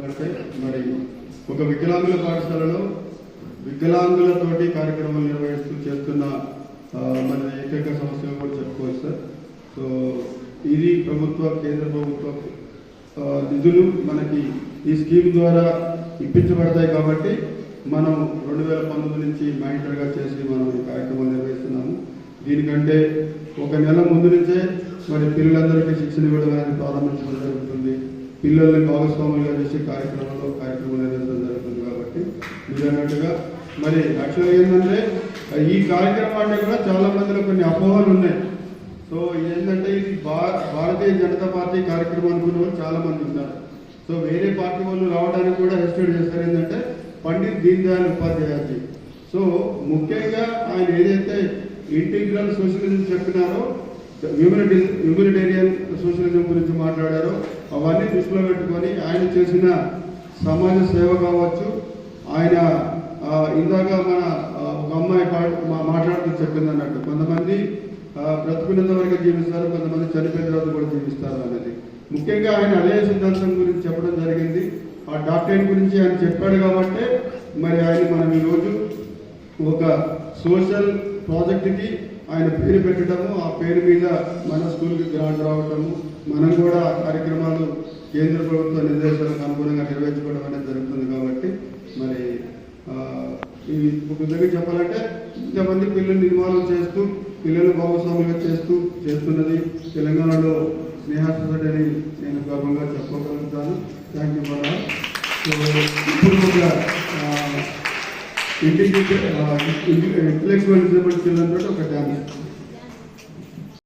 అంటే మరి ఒక వికలాంగుల పాఠశాలలో వికలాంగులతోటి కార్యక్రమాలు నిర్వహిస్తూ చేస్తున్న మన ఏకైక సమస్య కూడా చెప్పుకోవచ్చు సార్. సో ఇది ప్రభుత్వ కేంద్ర ప్రభుత్వ నిధులు మనకి ఈ స్కీమ్ ద్వారా ఇప్పించబడతాయి కాబట్టి మనం రెండు వేల పంతొమ్మిది నుంచి మానిటర్గా చేసి మనం ఈ కార్యక్రమాలు నిర్వహిస్తున్నాము. దీనికంటే ఒక నెల ముందు నుంచే మరి పిల్లలందరికీ శిక్షణ ఇవ్వడం అనేది ప్రారంభించడం జరుగుతుంది. పిల్లల్ని భాగస్వాములుగా చేసే కార్యక్రమంలో కార్యక్రమం నిర్వహించడం జరుగుతుంది కాబట్టి మీరు అన్నట్టుగా మరి యాక్చువల్గా ఏంటంటే ఈ కార్యక్రమం అంటే కూడా చాలా మందిలో కొన్ని అపోహలు ఉన్నాయి. సో ఏంటంటే ఇది భారతీయ జనతా పార్టీ కార్యక్రమం అనుకున్న వాళ్ళు చాలా మంది ఉన్నారు. సో వేరే పార్టీ వాళ్ళు రావడానికి కూడా హెస్టేట్ చేస్తారు. ఏంటంటే పండిత్ దీన్ దయాళ్ ఉపాధ్యాయజీ సో ముఖ్యంగా ఆయన ఏదైతే ఇంటిగ్రల్ సోషలిజం చెప్పినారో హ్యూమనిటీ హ్యూమనిటేరియన్ సోషలిజం గురించి మాట్లాడారో. అవన్నీ దృష్టిలో పెట్టుకొని ఆయన చేసిన సమాజ సేవ కావచ్చు ఆయన ఇందాక మన ఒక అమ్మాయి పా- మాట్లాడుతూ చెప్పింది అన్నట్టు. కొంతమంది ఆ, బ్రతుకున్నంత వరకు జీవిస్తారు కొంతమంది చనిపోయిన తర్వాత కూడా జీవిస్తారు అనేది ముఖ్యంగా ఆయన అలయ సిద్ధాంతం గురించి చెప్పడం జరిగింది. ఆ డాక్టరేట్ గురించి ఆయన చెప్పాడు కాబట్టి మరి ఆయన మనం ఈరోజు ఒక సోషల్ ప్రాజెక్ట్కి ఆయన పేరు పెట్టడము ఆ పేరు మీద మన స్కూల్కి గ్రాంట్ రావటము మనం కూడా ఆ కార్యక్రమాలు కేంద్ర ప్రభుత్వ నిర్దేశాలకు అనుగుణంగా నిర్వహించుకోవడం అనేది జరుగుతుంది కాబట్టి మరి ఆ, ఇవి ఒక విధంగా చెప్పాలంటే ఇంతమంది పిల్లల్ని ఇన్వాల్వ్ చేస్తూ పిల్లలు భాగస్వాములుగా చేస్తూ చేస్తున్నది తెలంగాణలో స్నేహ సొసైటీ అని నేను గర్వంగా చెప్పుకోగలుగుతాను. థ్యాంక్ యూ సో ఇప్పుడు ఇంటలెక్చువల్ డిజబుల్ చిల్డ్రన్ తోటి ఒక డ్యాన్స్